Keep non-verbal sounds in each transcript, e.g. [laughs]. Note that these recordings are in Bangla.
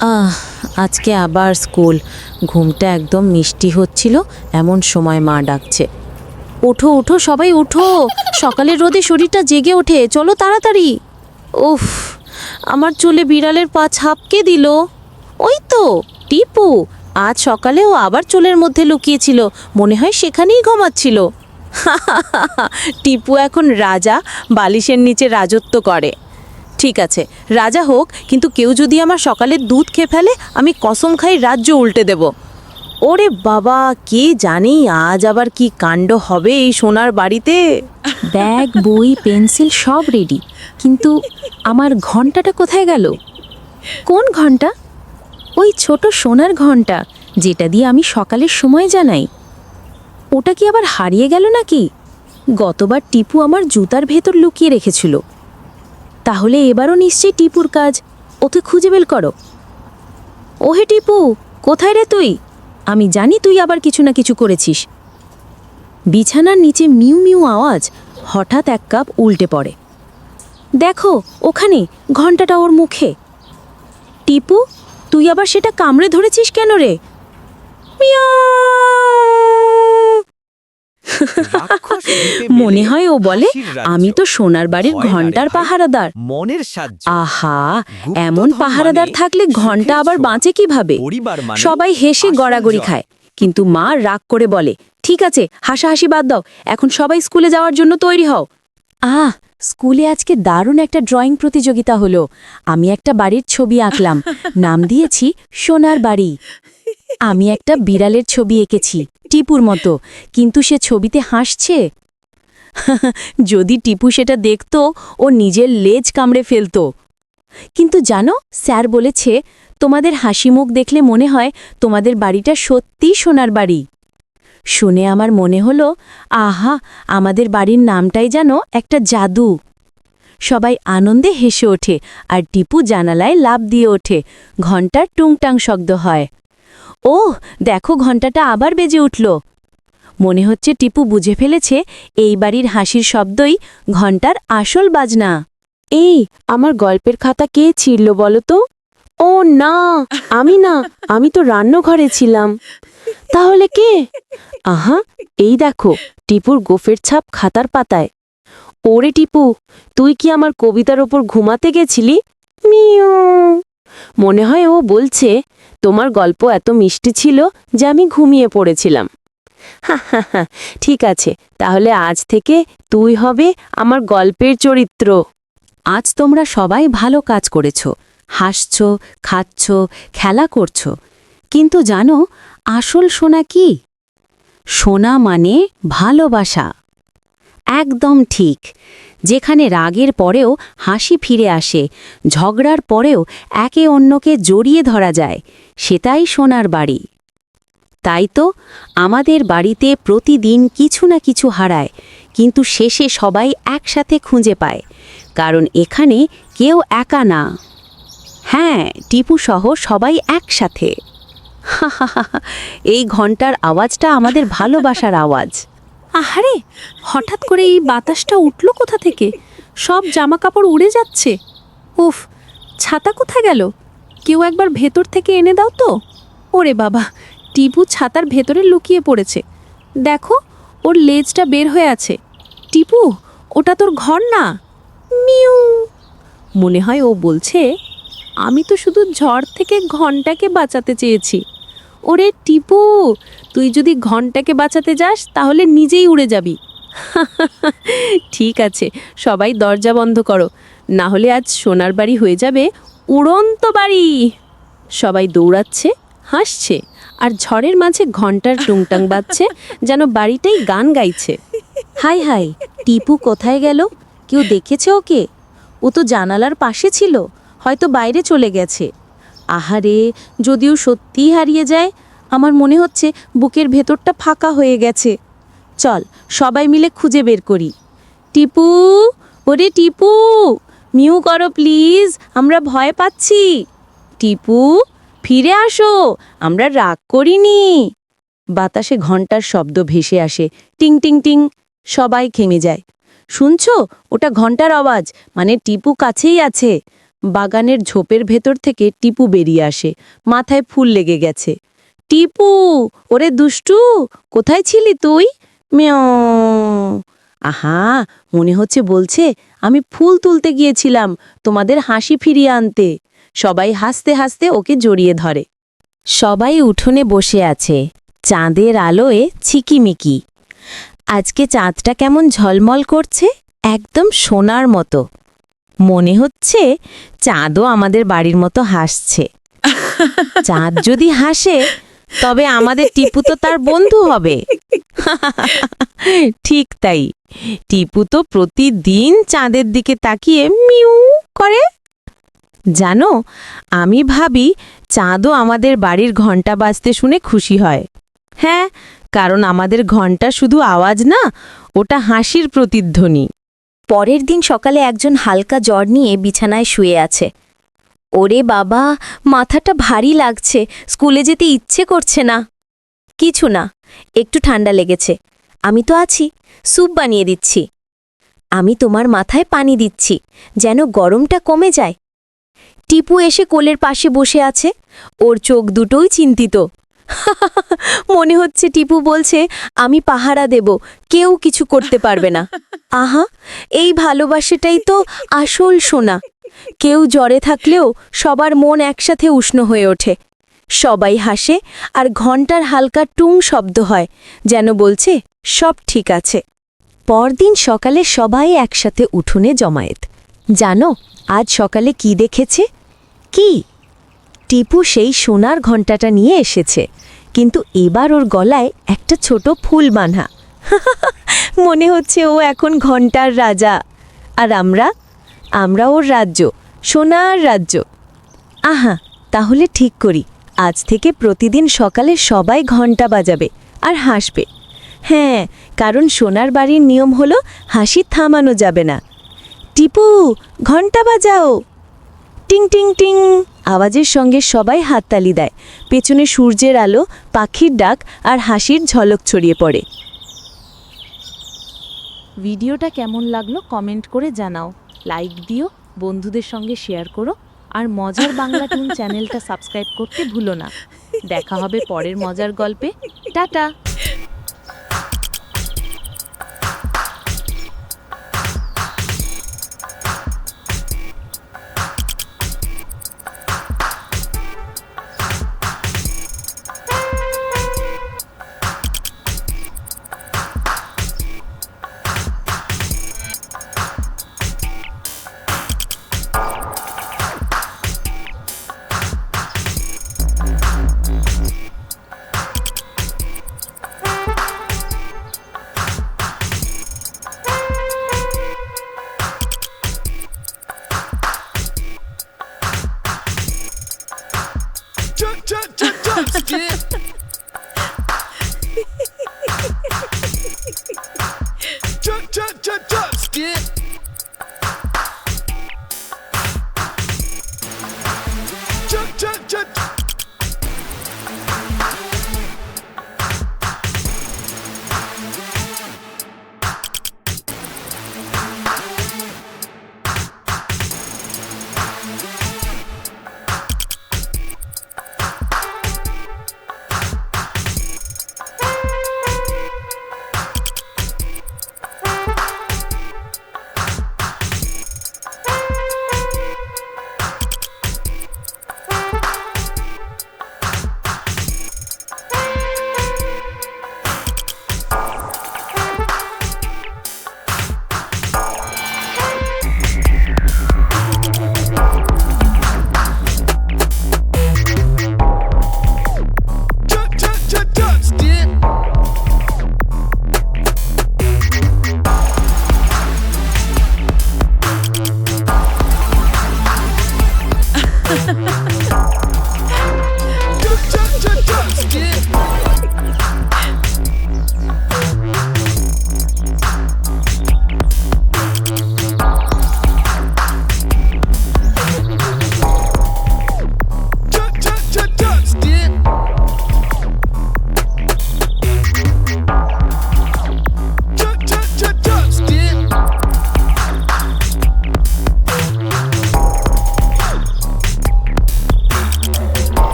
আহ, আজকে আবার স্কুল। ঘুমটা একদম মিষ্টি হচ্ছিল, এমন সময় মা ডাকছে। ওঠো ওঠো, সবাই ওঠো। সকালের রোদে শরীরটা জেগে ওঠে। চলো তাড়াতাড়ি। উফ, আমার চুলে বিড়ালের পা ছাপকে দিল। ওই তো, টিপু। আজ সকালে ও আবার চুলের মধ্যে লুকিয়েছিল। মনে হয় সেখানেই ঘুমাচ্ছিল। [laughs] টিপু এখন রাজা বালিশের নিচে রাজত্ব করে। ঠিক আছে রাজা হোক কিন্তু কেউ যদি আমার সকালের দুধ খেয়ে ফেলে আমি কসম খাই রাজ্য উল্টে দেব। ওরে বাবা কে জানি আজ আবার কি কাণ্ড হবে এই সোনার বাড়িতে? ব্যাগ বই পেন্সিল সব রেডি কিন্তু আমার ঘন্টাটা কোথায় গেল? কোন ঘণ্টা? ওই ছোট সোনার ঘণ্টা যেটা দিয়ে আমি সকালের সময় জানাই। ওটা কি আবার হারিয়ে গেল নাকি? গতবার টিপু আমার জুতার ভেতর লুকিয়ে রেখেছিল। তাহলে এবারও নিশ্চয়ই টিপুর কাজ। ওকে খুঁজে বের করো। ওহে টিপু, কোথায় রে তুই? আমি জানি তুই আবার কিছু না কিছু করেছিস। বিছানার নিচে মিউ মিউ আওয়াজ হঠাৎ এক কাপ উল্টে পড়ে। দেখো, ওখানে ঘন্টাটা ওর মুখে। টিপু, তুই আবার সেটা কামড়ে ধরেছিস কেন রে? [laughs] মনে হয় ও বলে আমি তো সোনার বাড়ির ঘণ্টার পাহারাদার। মনের আহা এমন পাহারাদার মানে থাকলে ঘণ্টা আবার বাঁচে কীভাবে? মানে সবাই হেসে গড়াগড়ি খায়। কিন্তু মা রাগ করে বলে ঠিক আছে হাসাহাসি বাদ দাও। এখন সবাই স্কুলে যাওয়ার জন্য তৈরি হও। আহ স্কুলে আজকে দারুণ একটা ড্রয়িং প্রতিযোগিতা হলো। আমি একটা বাড়ির ছবি আঁকলাম। নাম দিয়েছি সোনার বাড়ি। আমি একটা বিড়ালের ছবি এঁকেছি, টিপুর মতো। কিন্তু সে ছবিতে হাসছে। [laughs] যদি টিপু সেটা দেখত, ও নিজের লেজ কামড়ে ফেলতো। কিন্তু জানো, স্যার বলেছে, তোমাদের হাসি মুখ দেখলে মনে হয় তোমাদের বাড়িটা সত্যি সোনার বাড়ি। শুনে আমার মনে হলো, আহা, আমাদের বাড়ির নামটাই যেন একটা জাদু। সবাই আনন্দে হেসে ওঠে, আর টিপু জানালায় লাভ দিয়ে ওঠে। ঘণ্টার টুংটাং শব্দ হয়। ও দেখো ঘণ্টাটা আবার বেজে উঠল। মনে হচ্ছে টিপু বুঝে ফেলেছে এই বাড়ির হাসির শব্দই ঘণ্টার আসল বাজনা। এই, আমার গল্পের খাতা কে ছিঁড়ল বলো তো? ও না, আমি না, আমি তো রান্নাঘরে ছিলাম। তাহলে কে? আহা, এই দেখো, টিপুর গোফের ছাপ খাতার পাতায়। ওরে টিপু, তুই কি আমার কবিতার ওপর ঘুমাতে গেছিলি? মিউ। মনে হয় ও বলছে, তোমার গল্প এত মিষ্টি ছিল যে আমি ঘুমিয়ে পড়েছিলাম। হা হা হা, ঠিক আছে, তাহলে আজ থেকে তুই হবে আমার গল্পের চরিত্র। আজ তোমরা সবাই ভালো কাজ করেছ, হাসছ, খাচ্ছ, খেলা করছ, কিন্তু জানো আসল সোনা কি? সোনা মানে ভালোবাসা। একদম ঠিক যেখানে রাগের পরেও হাসি ফিরে আসে, ঝগড়ার পরেও একে অন্যকে জড়িয়ে ধরা যায়, সেটাই সোনার বাড়ি। তাই তো আমাদের বাড়িতে প্রতিদিন কিছু না কিছু হারায়, কিন্তু শেষে সবাই একসাথে খুঁজে পায়, কারণ এখানে কেউ একা না। হ্যাঁ টিপু সহ সবাই একসাথে। [laughs] এই ঘণ্টার আওয়াজটা আমাদের ভালোবাসার আওয়াজ। আহারে, হঠাৎ করে এই বাতাসটা উঠল কোথা থেকে? সব জামা কাপড় উড়ে যাচ্ছে। উফ, ছাতা কোথায় গেল? কেউ একবার ভেতর থেকে এনে দাও তো। ওরে বাবা, টিপু ছাতার ভেতরে লুকিয়ে পড়েছে। দেখো, ওর লেজটা বের হয়ে আছে। টিপু, ওটা তোর ঘর না? মিউ। মনে হয় ও বলছে, আমি তো শুধু ঝড় থেকে ঘন্টাকে বাঁচাতে চেয়েছি। ওরে টিপু, তুই যদি ঘন্টাকে বাঁচাতে যাস, তাহলে নিজেই উড়ে যাবি। ঠিক আছে, সবাই দরজা বন্ধ করো। না হলে আজ সোনার বাড়ি হয়ে যাবে উড়ন্ত বাড়ি। সবাই দৌড়াচ্ছে, হাসছে, আর ঝড়ের মাঝে ঘণ্টার টুংটাং বাজছে, যেন বাড়িটাই গান গাইছে। হাই হাই, টিপু কোথায় গেল? কেউ দেখেছে ওকে? ও তো জানালার পাশে ছিল, হয়তো বাইরে চলে গেছে। আহারে, যদিও সত্যিই হারিয়ে যায় আমার মনে হচ্ছে বুকের ভেতরটা ফাঁকা হয়ে গেছে। চল, সবাই মিলে খুঁজে বের করি। টিপু, ওরে টিপু, মিউ করো প্লিজ, আমরা ভয় পাচ্ছি। টিপু, ফিরে আসো, আমরা রাগ করিনি। বাতাসে ঘণ্টার শব্দ ভেসে আসে। টিং টিং টিং, সবাই খেমে যায়। শুনছো? ওটা ঘণ্টার আওয়াজ মানে টিপু কাছেই আছে। বাগানের ঝোপের ভেতর থেকে টিপু বেরিয়ে আসে। মাথায় ফুল লেগে গেছে। টিপু, ওরে দুষ্টু, কোথায় ছিলি তুই? মেয় আহা, মনে হচ্ছে বলছে আমি ফুল তুলতে গিয়েছিলাম তোমাদের হাসি ফিরিয়ে আনতে। সবাই হাসতে হাসতে ওকে জড়িয়ে ধরে। সবাই উঠোনে বসে আছে। চাঁদের আলোয় ছিকিমিকি। আজকে চাঁদটা কেমন ঝলমল করছে? একদম সোনার মতো। মনে হচ্ছে চাঁদও আমাদের বাড়ির মতো হাসছে। চাঁদ যদি হাসে তবে আমাদের টিপু তো তার বন্ধু হবে। ঠিক তাই। টিপু তো প্রতিদিন চাঁদের দিকে তাকিয়ে মিউ করে। জানো, আমি ভাবি চাঁদও আমাদের বাড়ির ঘণ্টা বাজতে শুনে খুশি হয়। হ্যাঁ কারণ আমাদের ঘণ্টা শুধু আওয়াজ না, ওটা হাসির প্রতিধ্বনি। পরের দিন সকালে একজন হালকা জ্বর নিয়ে বিছানায় শুয়ে আছে। ওরে বাবা, মাথাটা ভারী লাগছে, স্কুলে যেতে ইচ্ছে করছে না। কিছু না, একটু ঠান্ডা লেগেছে। আমি তো আছি, স্যুপ বানিয়ে দিচ্ছি। আমি তোমার মাথায় পানি দিচ্ছি, যেন গরমটা কমে যায়। টিপু এসে কোলের পাশে বসে আছে, ওর চোখ দুটোই চিন্তিত। [laughs] মনে হচ্ছে টিপু বলছে, আমি পাহারা দেব, কেউ কিছু করতে পারবে না। আহা, এই ভালোবাসাটাই তো আসল সোনা। কেউ জ্বরে থাকলেও সবার মন একসাথে উষ্ণ হয়ে ওঠে। সবাই হাসে আর ঘণ্টার হালকা টুং শব্দ হয়, যেন বলছে, সব ঠিক আছে। পরদিন সকালে সবাই একসাথে উঠোনে জমায়েত। জানো, আজ সকালে কি দেখেছে? কি? টিপু সেই সোনার ঘণ্টাটা নিয়ে এসেছে, কিন্তু এবার ওর গলায় একটা ছোট ফুল বাঁধা। [laughs] মনে হচ্ছে ও এখন ঘণ্টার রাজা। আর আমরা আমরা ওর রাজ্য, সোনার রাজ্য। আহা, তাহলে ঠিক করি। আজ থেকে প্রতিদিন সকালে সবাই ঘণ্টা বাজাবে আর হাসবে। হ্যাঁ কারণ সোনার বাড়ির নিয়ম হলো হাসি থামানো যাবে না। টিপু ঘণ্টা বাজাও। টিং টিং টিং। আওয়াজের সঙ্গে সবাই হাততালি দেয়। পেছনে সূর্যের আলো, পাখির ডাক আর হাসির ঝলক ছড়িয়ে পড়ে। ভিডিওটা কেমন লাগল কমেন্ট করে জানাও। লাইক দিও, বন্ধুদের সঙ্গে শেয়ার করো, আর মজার বাংলা টুন চ্যানেলটা সাবস্ক্রাইব করতে ভুলো না। দেখা হবে পরের মজার গল্পে। টাটা!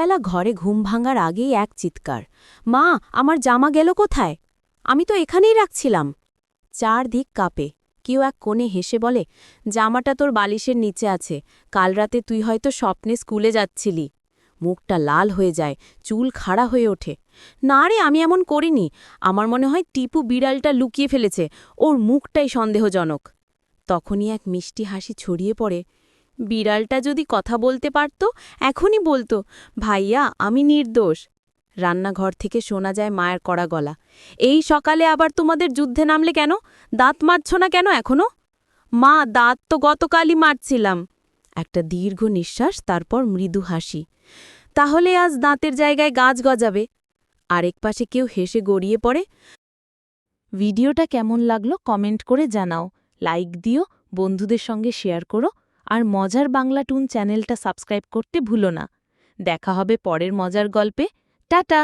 সকালবেলা ঘরে ঘুম ভাঙার আগেই এক চিৎকার, মা, আমার জামা গেল কোথায়? আমি তো এখানেই রাখছিলাম। চারদিক কাঁপে, কেউ এক কোণে হেসে বলে, জামাটা তোর বালিশের নিচে আছে, কাল রাতে তুই হয়তো স্বপ্নে স্কুলে যাচ্ছিলি। মুখটা লাল হয়ে যায়, চুল খাড়া হয়ে ওঠে, না রে, আমি এমন করিনি, আমার মনে হয় টিপু বিড়ালটা লুকিয়ে ফেলেছে, ওর মুখটাই সন্দেহজনক। তখনই এক মিষ্টি হাসি ছড়িয়ে পড়ে বিড়ালটা যদি কথা বলতে পারত, এখনই বলতো, ভাইয়া, আমি নির্দোষ। রান্নাঘর থেকে শোনা যায় মায়ের কড়া গলা, এই সকালে আবার তোমাদের যুদ্ধে নামলে কেন? দাঁত মারছ না কেন এখনও? মা, দাঁত তো গতকালই মারছিলাম। একটা দীর্ঘ নিঃশ্বাস, তারপর মৃদু হাসি, তাহলে আজ দাঁতের জায়গায় গাছ গজাবে। আরেক পাশে কেউ হেসে গড়িয়ে পড়ে, ভিডিওটা কেমন লাগল কমেন্ট করে জানাও। লাইক দিও, বন্ধুদের সঙ্গে শেয়ার করো আর মজার বাংলা টুন চ্যানেলটা সাবস্ক্রাইব করতে ভুলো না। দেখা হবে পরের মজার গল্পে। টাটা!